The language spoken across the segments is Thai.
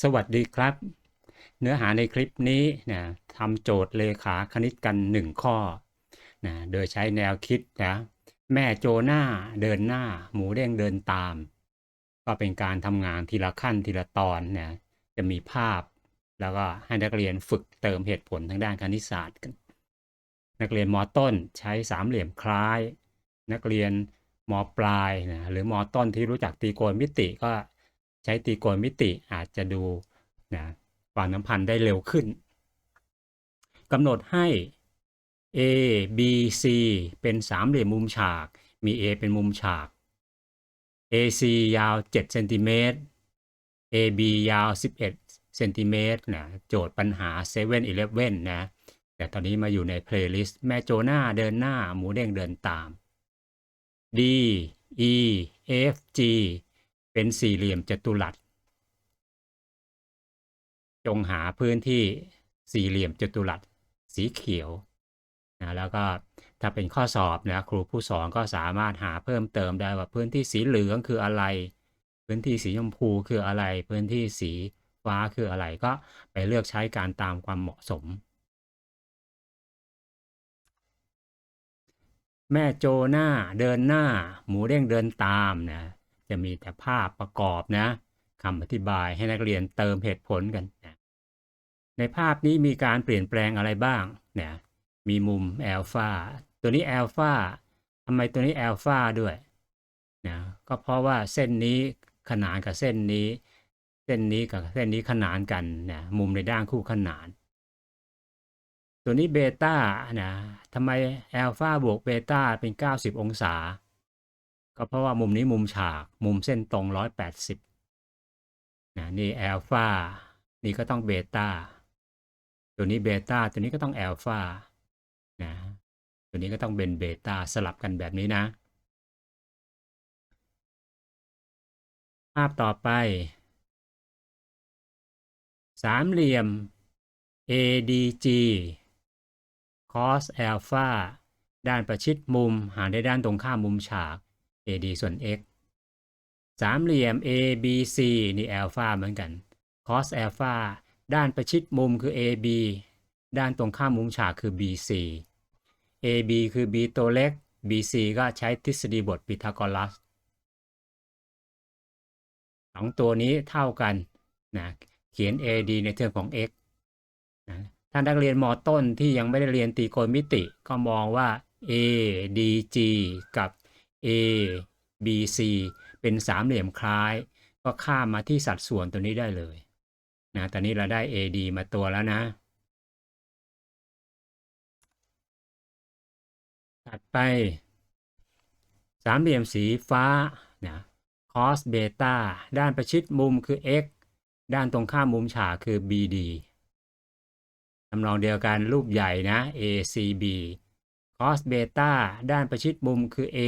สวัสดีครับ เนื้อหาในคลิปนี้นะทำโจทย์เลขาคณิตกัน 1 ข้อนะโดยใช้แนวคิดนะแม่โจหน้าเดินหน้า หมูเด้งเดินตาม ก็เป็นการทำงานทีละขั้นทีละตอนนะจะมีภาพ แล้วก็ให้นักเรียนฝึกเติมเหตุผลทางด้านคณิตศาสตร์กัน นักเรียนมต้นใช้สามเหลี่ยมคล้าย นักเรียนมปลายนะหรือมต้นที่รู้จักตรีโกณมิติก็ ใช้ตีโกณมิติอาจจะดูนะความสัมพันธ์ได้เร็วขึ้นกำหนดให้ A B C เป็นสามเหลี่ยมมุมฉาก มี A เป็นมุมฉาก AC ยาว7เซนติเมตร AB ยาว 11เซนติเมตรนะโจทย์ปัญหา7 e เ e ่ e อนะแต่ตอนนี้มาอยู่ในเพลย์ลิสต์แม่โจหน้าเดินหน้า หมูเด้งเดินตาม D E F G เป็นสี่เหลี่ยมจัตุรัส จงหาพื้นที่สี่เหลี่ยมจัตุรัสสีเขียวนะแล้วก็ถ้าเป็นข้อสอบนะครูผู้สอนก็สามารถหาเพิ่มเติมได้ว่าพื้นที่สีเหลืองคืออะไร พื้นที่สีชมพูคืออะไร พื้นที่สีฟ้าคืออะไรก็ไปเลือกใช้การตามความเหมาะสม แม่โจหน้าเดินหน้า หมูเด้งเดินตามนะ จะมีแต่ภาพประกอบนะคำอธิบายให้นักเรียนเติมเหตุผลกันนะในภาพนี้มีการเปลี่ยนแปลงอะไรบ้างนะมีมุมแอลฟาตัวนี้แอลฟาทำไมตัวนี้แอลฟาด้วยนะก็เพราะว่าเส้นนี้ขนานกับเส้นนี้ เส้นนี้กับเส้นนี้ขนานกันนะมุมในด้านคู่ขนาน ตัวนี้เบต้านะทำไมแอลฟาบวกเบต้าเป็น 90 องศา ก็เพราะว่ามุมนี้มุมฉากมุมเส้นตรง 180นะนี่แอลฟานี่ก็ต้องเบต้าตัวนี้เบต้าตัวนี้ก็ต้องแอลฟานะตัวนี้ก็ต้องเป็นเบต้าสลับกันแบบนี้นะ ภาพต่อไป สามเหลี่ยม ADG cos alpha ด้านประชิดมุม หารได้ด้านตรงข้ามมุมฉาก AD ส่วน x สามเหลี่ยม ABC นี่ alpha เหมือนกัน cos alpha ด้านประชิดมุมคือ AB ด้านตรงข้ามมุมฉากคือ BC AB คือ B ตัวเล็ก BC ก็ใช้ทฤษฎีบทพีทาโกรัสสองตัวนี้เท่ากันนะเขียน AD ในเทอมของ x นะท่านนักเรียนมต้นที่ยังไม่ได้เรียนตรีโกณมิติ ก็มองว่า ADG กับ ABC เป็นสามเหลี่ยมคล้าย ก็ข้ามมาที่สัดส่วนตัวนี้ได้เลยนะตอนนี้เราได้ AD มาตัวแล้วนะ ถัดไป สามเหลี่ยมสีฟ้านะ cos เบต้าด้านประชิดมุมคือ x ด้านตรงข้ามมุมฉากคือ BD ทำนองเดียวกันรูปใหญ่นะ ACB cos เบต้าด้านประชิดมุมคือ A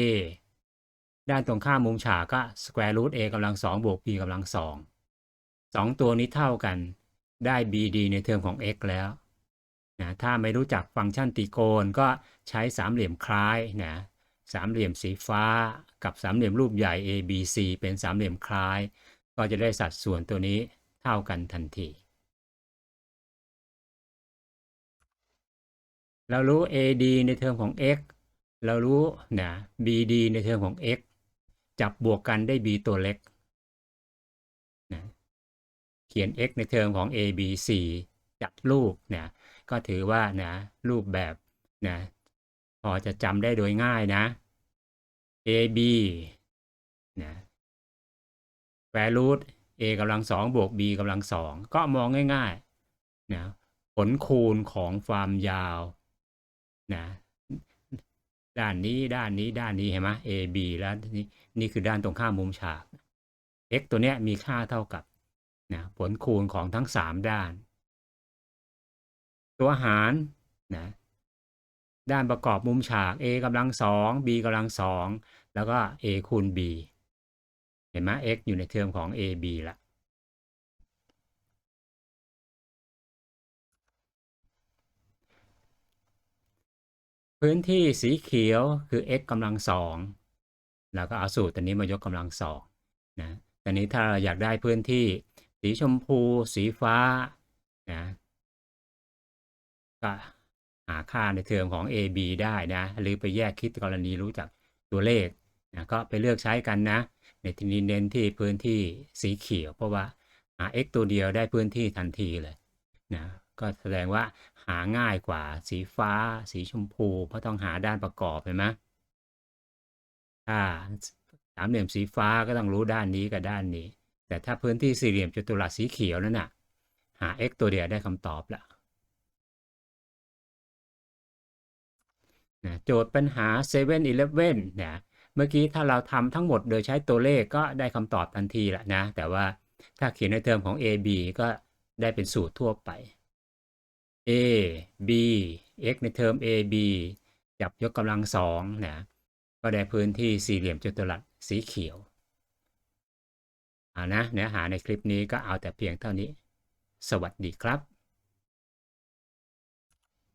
ด้านตรงข้ามมุมฉากก็ square root a กำลังสองบวก b กำลังสองสองตัวนี้เท่ากัน ได้ BD ในเทอมของ x แล้วนะถ้าไม่รู้จักฟังก์ชันตรีโกณก็ใช้สามเหลี่ยมคล้ายนะสามเหลี่ยมสีฟ้ากับสามเหลี่ยมรูปใหญ่ ABC เป็นสามเหลี่ยมคล้าย ก็จะได้สัดส่วนตัวนี้เท่ากันทันที เรารู้ AD ในเทอมของ x เรารู้นะ BD ในเทอมของ x จับบวกกันได้ b ตัวเล็กนะเขียน x ในเทอมของ ABC จัดรูปนะก็ถือว่านะรูปแบบนะพอจะจำได้โดยง่ายนะ AB นะแวรูท a กำลังสองบวก b กำลังสองก็มองง่ายๆนะผลคูณของความยาวนะ ด้านนี้ด้านนี้ด้านนี้เห็นไหม a b แล้วนี่นี่คือด้านตรงข้ามมุมฉาก x ตัวเนี้ยมีค่าเท่ากับนะผลคูณของทั้งสามด้าน ตัวหารนะด้านประกอบมุมฉาก a กำลังสอง b กำลังสองแล้วก็ a คูณ b เห็นไหม x อยู่ในเทอมของ a b ละ พื้นที่สีเขียวคือ x กำลังสองแล้วก็เอาสูตรตัวนี้มายกกำลังสองนะตอนนี้ถ้าเราอยากได้พื้นที่สีชมพู สีฟ้านะก็หาค่าในเทอมของ a b ได้นะ หรือไปแยกคิดกรณีรู้จักตัวเลขนะก็ไปเลือกใช้กันนะ ในที่นี้เน้นที่พื้นที่สีเขียว เพราะว่าหา x ตัวเดียวได้พื้นที่ทันทีเลยนะ ก็แสดงว่าหาง่ายกว่าสีฟ้า สีชมพู เพราะต้องหาด้านประกอบเห็นไหมถ้าสามเหลี่ยมสีฟ้าก็ต้องรู้ด้านนี้กับด้านนี้ แต่ถ้าพื้นที่สี่เหลี่ยมจัตุรัสสีเขียวนั่นน่ะ หา x ตัวเดียวได้คำตอบละนะโจทย์ปัญหา7 e เ e ่ e นะเมื่อกี้ถ้าเราทำทั้งหมดโดยใช้ตัวเลขก็ได้คำตอบทันทีละนะ แต่ว่าถ้าเขียนในเทอมของ a b ก็ได้เป็นสูตรทั่วไป a b x ในเทอม a b จับยกกำลังสองนะก็ได้พื้นที่สี่เหลี่ยมจัตุรัสสีเขียวอ่านะเนื้อหาในคลิปนี้ก็เอาแต่เพียงเท่านี้ สวัสดีครับ